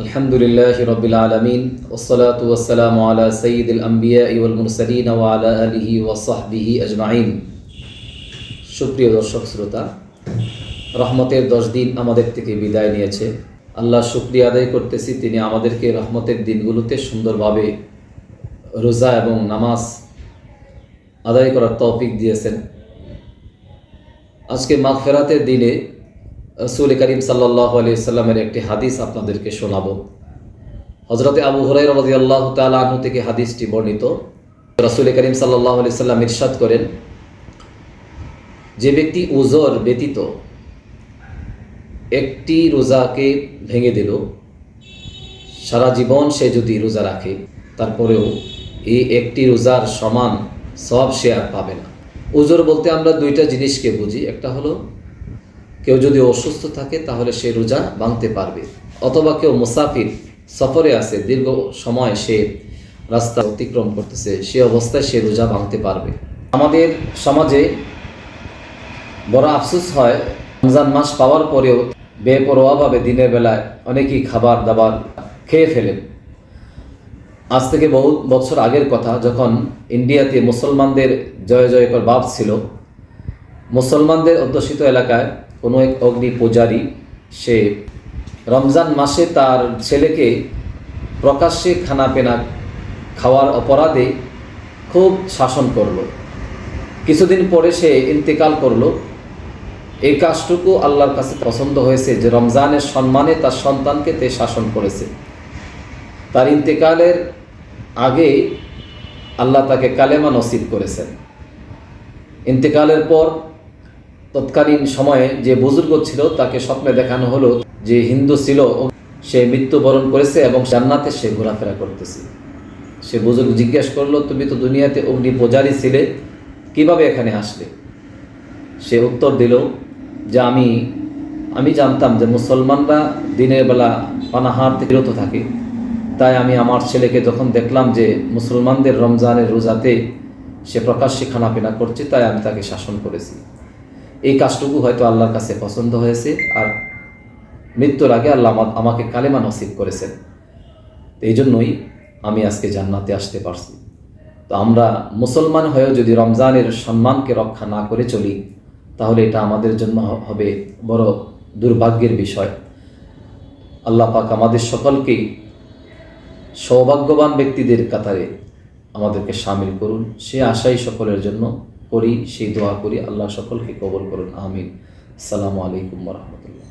আলহামদুলিল্লাহ রবিল আলমিন ওসলাত ওসালাম আলা সঈদ আম্বিয়া ইউল মুরসলিন ওয়ালা আলিহি ওয়াসাহবিহি আজমাইন। সুপ্রিয় দর্শক শ্রোতা, রহমতের দশ দিন আমাদের থেকে বিদায় নিয়েছে। আল্লাহ শুক্রিয়া আদায় করতেছি তিনি আমাদেরকে রহমতের দিনগুলোতে সুন্দরভাবে রোজা এবং নামাজ আদায় করার তৌফিক দিয়েছেন। আজকে মাগফেরাতের দিনে রসুল করিম সাল্লাহ আলি সাল্লামের একটি হাদিস আপনাদেরকে শোনাবো। হজরতে আবু হরাই রাজি আল্লাহ তালু থেকে হাদিসটি বর্ণিত। রসুল করিম সাল্লাহ আলি সাল্লাম ইরশাদ করেন, যে ব্যক্তি উজর ব্যতীত একটি রোজাকে ভেঙে দিল, সারা জীবন সে যদি রোজা রাখে, তারপরেও এই একটি রোজার সমান সব সে আর পাবে না। উজোর বলতে আমরা দুইটা জিনিসকে বুঝি। একটা হলো কেউ যদি অসুস্থ থাকে তাহলে সে রোজা ভাঙতে পারবে। অথবা কেউ মুসাফির সফরে আছে, দীর্ঘ সময় সে রাস্তা অতিক্রম করতেছে, সে অবস্থায় সে রোজা ভাঙতে পারবে। আমাদের সমাজে বড় আফসোস হয়, রমজান মাস পাওয়ার পরেও বেপরোয়াভাবে দিনের বেলায় অনেকেই খাবার দাবার খেয়ে ফেলেন। আজ থেকে বহু বছর আগের কথা, যখন ইন্ডিয়াতে মুসলমানদের জয় জয়কর ভাব ছিল, মুসলমানদের অধ্যুষিত এলাকায় কোনো এক অগ্নি পূজারী, সে রমজান মাসে তার ছেলেকে প্রকাশ্যে খানাপেনা খাওয়ার অপরাধে খুব শাসন করল। কিছুদিন পরে সে ইন্তেকাল করল। এই কাজটুকু আল্লাহর কাছে পছন্দ হয়েছে যে রমজানের সম্মানে তার সন্তানকে তে শাসন করেছে। তার ইন্তেকালের আগে আল্লাহ তাকে কালেমা নসিব করেছেন। ইন্তেকালের পর তৎকালীন সময়ে যে বুজুর্গ ছিল, তাকে স্বপ্নে দেখানো হলো যে হিন্দু ছিল, সে মৃত্যুবরণ করেছে এবং জান্নাতে সে ঘোরাফেরা করতেছে। সে বুজুর্গ জিজ্ঞেস করল, তুমি তো দুনিয়াতে অগ্নি পূজারী ছিলে, কীভাবে এখানে আসলে? সে উত্তর দিল, যে আমি আমি জানতাম যে মুসলমানরা দিনের বেলা পানাহার বিরত থাকে। তাই আমি আমার ছেলেকে যখন দেখলাম যে মুসলমানদের রমজানের রোজাতে সে প্রকাশ্যে খানাপিনা করছে, তাই আমি তাকে শাসন করেছি। এই কাজটুকু হয়তো আল্লাহর কাছে পছন্দ হয়েছে আর মৃত্যুর আগে আল্লাহ আমা- আমাকে কালেমা নসিব করেছেন। তো এই জন্যই আমি আজকে জান্নাতে আসতে পারছি। তো আমরা মুসলমান হয়েও যদি রমজানের সম্মানকে রক্ষা না করে চলি, তাহলে এটা আমাদের জন্য হবে বড় দুর্ভাগ্যের বিষয়। আল্লাহ পাক আমাদের সকলকেই সৌভাগ্যবান ব্যক্তিদের কাতারে আমাদেরকে সামিল করুন। সে আশাই সকলের জন্য করি সেই দোয়া করি। আল্লাহ সকলকে কবল করুন। আমিন। সালামু আলাইকুম রহমতুল্লাহ।